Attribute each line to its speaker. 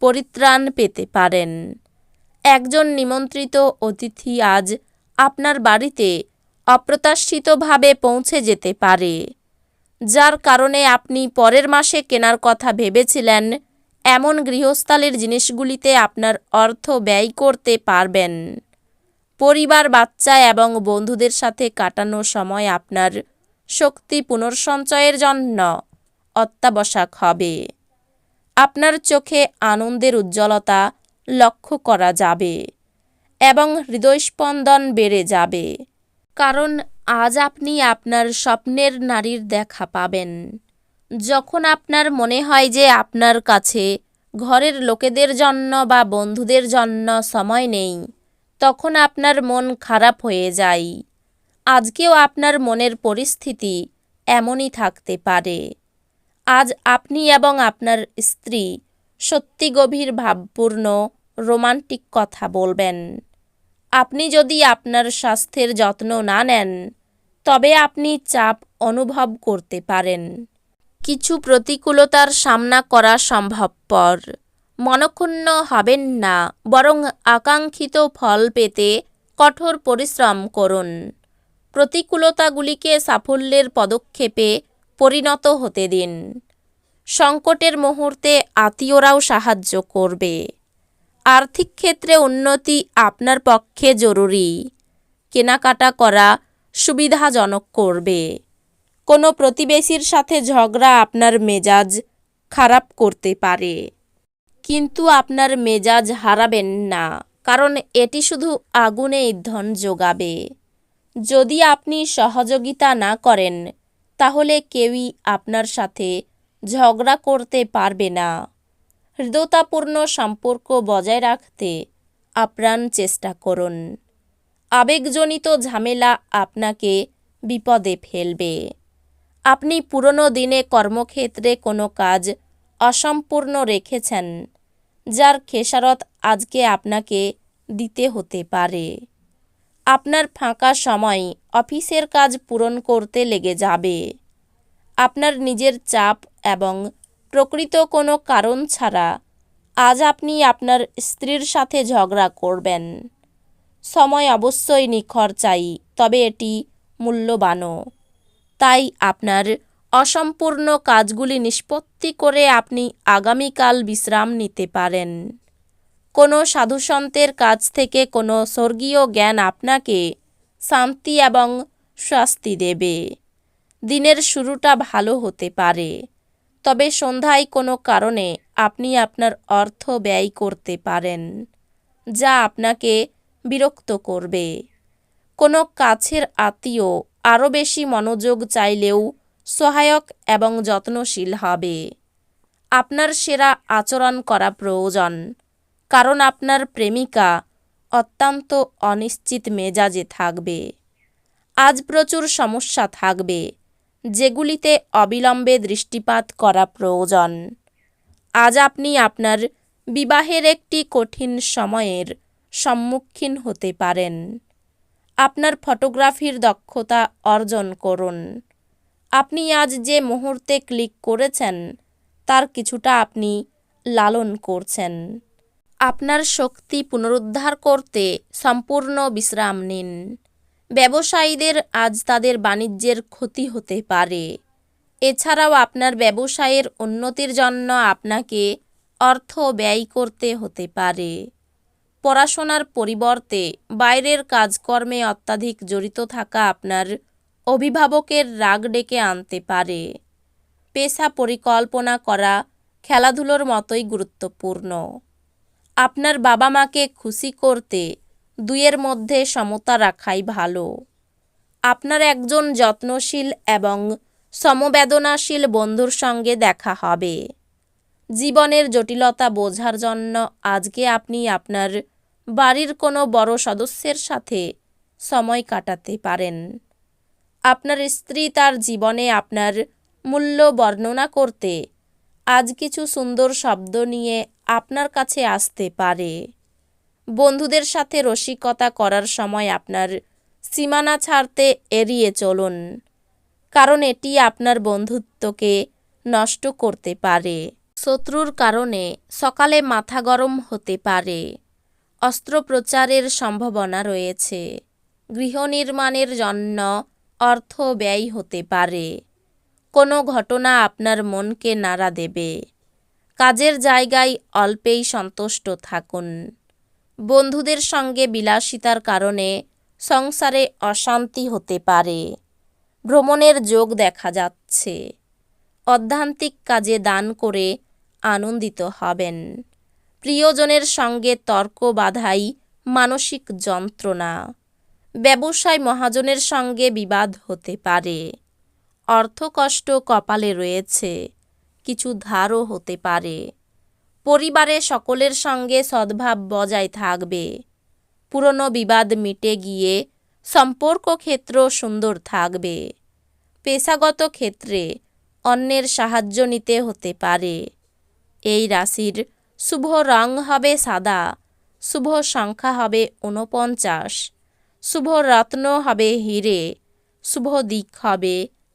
Speaker 1: পরিত্রাণ পেতে পারেন। একজন নিমন্ত্রিত অতিথি আজ আপনার বাড়িতে অপ্রত্যাশিতভাবে পৌঁছে যেতে পারে। যার কারণে আপনি পরের মাসে কেনার কথা ভেবেছিলেন, এমন গৃহস্থালির জিনিসগুলিতে আপনার অর্থ ব্যয় করতে পারবেন। পরিবার, বাচ্চা এবং বন্ধুদের সাথে কাটানো সময় আপনার শক্তি পুনর্সঞ্চয়ের জন্য অত্যাবশ্যক হবে। আপনার চোখে আনন্দের উজ্জ্বলতা লক্ষ্য করা যাবে এবং হৃদয়স্পন্দন বেড়ে যাবে। কারণ আজ আপনি আপনার স্বপ্নের নারীর দেখা পাবেন। যখন আপনার মনে হয় যে আপনার কাছে ঘরের লোকেদের জন্য বা বন্ধুদের জন্য সময় নেই, তখন আপনার মন খারাপ হয়ে যায়। আজকেও আপনার মনের পরিস্থিতি এমনই থাকতে পারে। আজ আপনি এবং আপনার স্ত্রী সত্যি গভীর ভাবপূর্ণ রোমান্টিক কথা বলবেন। আপনি যদি আপনার স্বাস্থ্যের যত্ন না নেন, তবে আপনি চাপ অনুভব করতে পারেন। কিছু প্রতিকূলতার সামনা করা সম্ভবপর। মনক্ষুণ্ণ হবেন না, বরং আকাঙ্ক্ষিত ফল পেতে কঠোর পরিশ্রম করুন। প্রতিকূলতাগুলিকে সাফল্যের পদক্ষেপে পরিণত হতে দিন। সংকটের মুহূর্তে আত্মীয়রাও সাহায্য করবে। আর্থিক ক্ষেত্রে উন্নতি আপনার পক্ষে জরুরি। কেনাকাটা করা সুবিধাজনক করবে। কোনো প্রতিবেশীর সাথে ঝগড়া আপনার মেজাজ খারাপ করতে পারে। কিন্তু আপনার মেজাজ হারাবেন না, কারণ এটি শুধু আগুনে ইন্ধন যোগাবে। যদি আপনি সহযোগিতা না করেন তাহলে কেউই আপনার সাথে ঝগড়া করতে পারবে না। হৃদয়তাপূর্ণ সম্পর্ক বজায় রাখতে আপ্রাণ চেষ্টা করুন। আবেগজনিত ঝামেলা আপনাকে বিপদে ফেলবে। আপনি পুরনো দিনে কর্মক্ষেত্রে কোনো কাজ অসম্পূর্ণ রেখেছেন, যার খেসারত আজকে আপনাকে দিতে হতে পারে। আপনার ফাঁকা সময় অফিসের কাজ পূরণ করতে লেগে যাবে। আপনার নিজের চাপ এবং প্রকৃত কোনো কারণ ছাড়া আজ আপনি আপনার স্ত্রীর সাথে ঝগড়া করবেন। সময় অবশ্যই নিখর চাই, তবে এটি মূল্যবানও। তাই আপনার অসম্পূর্ণ কাজগুলি নিষ্পত্তি করে আপনি আগামীকাল বিশ্রাম নিতে পারেন। কোনো সাধুসন্তের কাছ থেকে কোনো স্বর্গীয় জ্ঞান আপনাকে শান্তি এবং শাস্তি দেবে। দিনের শুরুটা ভালো হতে পারে, তবে সন্ধ্যায় কোনো কারণে আপনি আপনার অর্থ ব্যয় করতে পারেন, যা আপনাকে বিরক্ত করবে। কোনো কাছের আত্মীয় আরও বেশি মনোযোগ চাইলেও সহায়ক এবং যত্নশীল হবে। আপনার সেরা আচরণ করা প্রয়োজন। কারণ আপনার প্রেমিকা অত্যন্ত অনিশ্চিত মেজাজে থাকবে। আজ প্রচুর সমস্যা থাকবে, যেগুলিতে অবিলম্বে দৃষ্টিপাত করা প্রয়োজন। আজ আপনি আপনার বিবাহের একটি কঠিন সময়ের সম্মুখীন হতে পারেন। আপনার ফটোগ্রাফির দক্ষতা অর্জন করুন। আপনি আজ যে মুহূর্তে ক্লিক করেছেন, তার কিছুটা আপনি লালন করছেন। আপনার শক্তি পুনরুদ্ধার করতে সম্পূর্ণ বিশ্রাম নিন। ব্যবসায়ীদের আজ তাদের বাণিজ্যের ক্ষতি হতে পারে। এছাড়াও আপনার ব্যবসায়ের উন্নতির জন্য আপনাকে অর্থ ব্যয় করতে হতে পারে। পড়াশোনার পরিবর্তে বাইরের কাজকর্মে অত্যাধিক জড়িত থাকা আপনার অভিভাবকের রাগ ডেকে আনতে পারে। পেশা পরিকল্পনা করা খেলাধুলোর মতোই গুরুত্বপূর্ণ। আপনার বাবা মাকে খুশি করতে দুইয়ের মধ্যে সমতা রাখাই ভালো। আপনার একজন যত্নশীল এবং সমবেদনাশীল বন্ধুর সঙ্গে দেখা হবে। জীবনের জটিলতা বোঝার জন্য আজকে আপনি আপনার বাড়ির কোনো বড় সদস্যের সাথে সময় কাটাতে পারেন। আপনার স্ত্রী তার জীবনে আপনার মূল্য বর্ণনা করতে আজ কিছু সুন্দর শব্দ নিয়ে আপনার কাছে আসতে পারে। বন্ধুদের সাথে রসিকতা করার সময় আপনার সীমানা ছাড়তে এড়িয়ে চলুন, কারণ এটি আপনার বন্ধুত্বকে নষ্ট করতে পারে। শত্রুর কারণে সকালে মাথা গরম হতে পারে। অস্ত্রোপচারের সম্ভাবনা রয়েছে। গৃহ নির্মাণের জন্য অর্থ ব্যয় হতে পারে। কোনো ঘটনা আপনার মনকে নাড়া দেবে। কাজের জায়গায় অল্পেই সন্তুষ্ট থাকুন। বন্ধুদের সঙ্গে বিলাসিতার কারণে সংসারে অশান্তি হতে পারে। ভ্রমণের যোগ দেখা যাচ্ছে। অধ্যান্তিক কাজে দান করে আনন্দিত হবেন। প্রিয়জনের সঙ্গে তর্ক বাধাই মানসিক যন্ত্রণা। ব্যবসায় মহাজনের সঙ্গে বিবাদ হতে পারে। অর্থকষ্ট কপালে রয়েছে। কিছু ধারও হতে পারে। পরিবারে সকলের সঙ্গে সদ্ভাব বজায় থাকবে। পুরনো বিবাদ মিটে গিয়ে সম্পর্ক ক্ষেত্র সুন্দর থাকবে। পেশাগত ক্ষেত্রে অন্যের সাহায্য নিতে হতে পারে। এই রাশির শুভ রং হবে সাদা, শুভ সংখ্যা হবে ঊনপঞ্চাশ, শুভ রত্ন হবে হিরে, শুভ দিক হবে